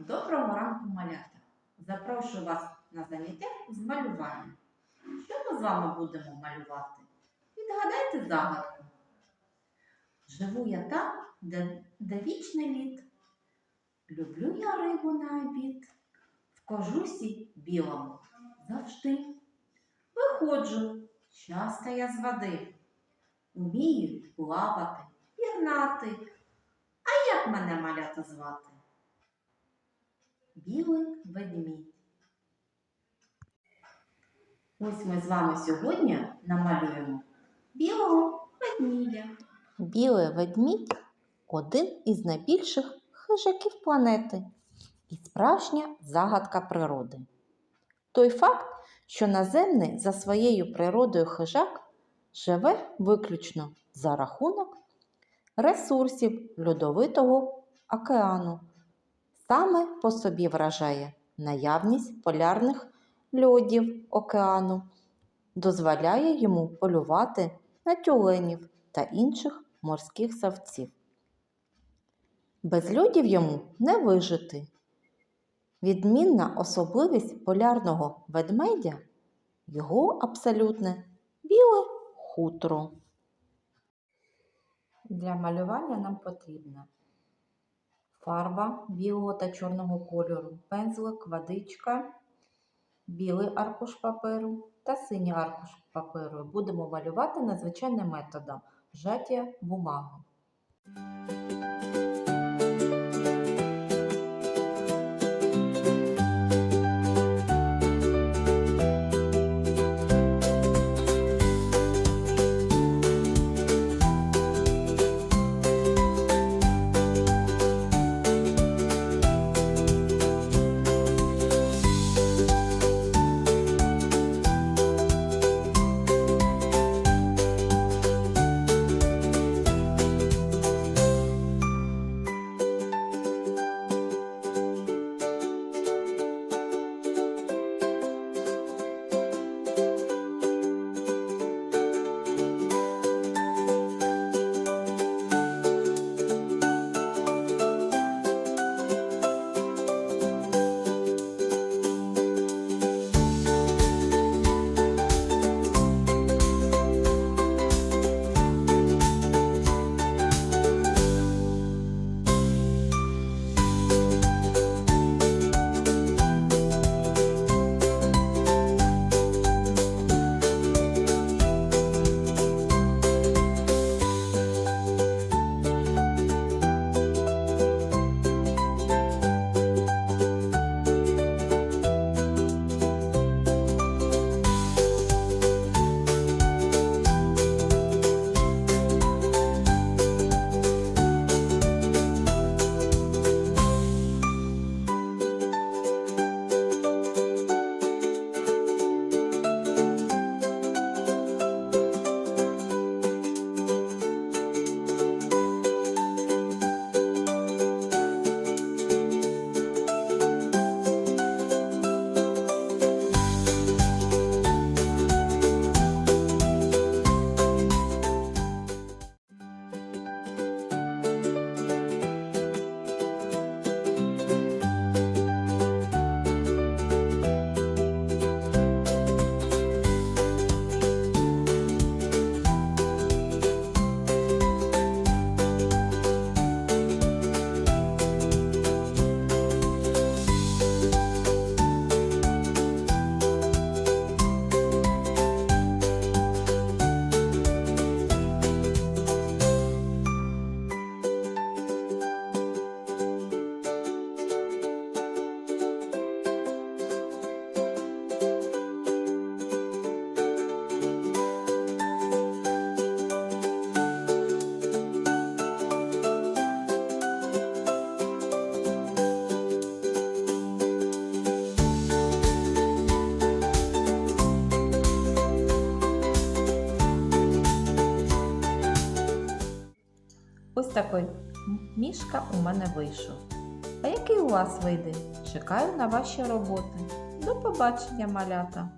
Доброго ранку, малята! Запрошую вас на заняття з малювання. Що ми з вами будемо малювати? Відгадайте загадку. Живу я там, де, де вічний лід. Люблю я рибу на обід. В кожусі білому завжди. Виходжу, часто я з води. Умію плавати, пірнати. А як мене малята звати? Білий ведмідь. Ось ми з вами сьогодні намалюємо білого ведмідя. Білий ведмідь один із найбільших хижаків планети і справжня загадка природи. Той факт, що наземний за своєю природою хижак живе виключно за рахунок ресурсів льодовитого океану, саме по собі вражає наявність полярних льодів океану, дозволяє йому полювати на тюленів та інших морських савців. Без льодів йому не вижити. Відмінна особливість полярного ведмедя його абсолютне біле хутро. Для малювання нам потрібна фарба білого та чорного кольору, пензлик, водичка, білий аркуш паперу та синій аркуш паперу. Будемо малювати надзвичайним методом вжаття бумаги. Такий мішка у мене вийшов. А який у вас вийде? Чекаю на ваші роботи. До побачення, малята!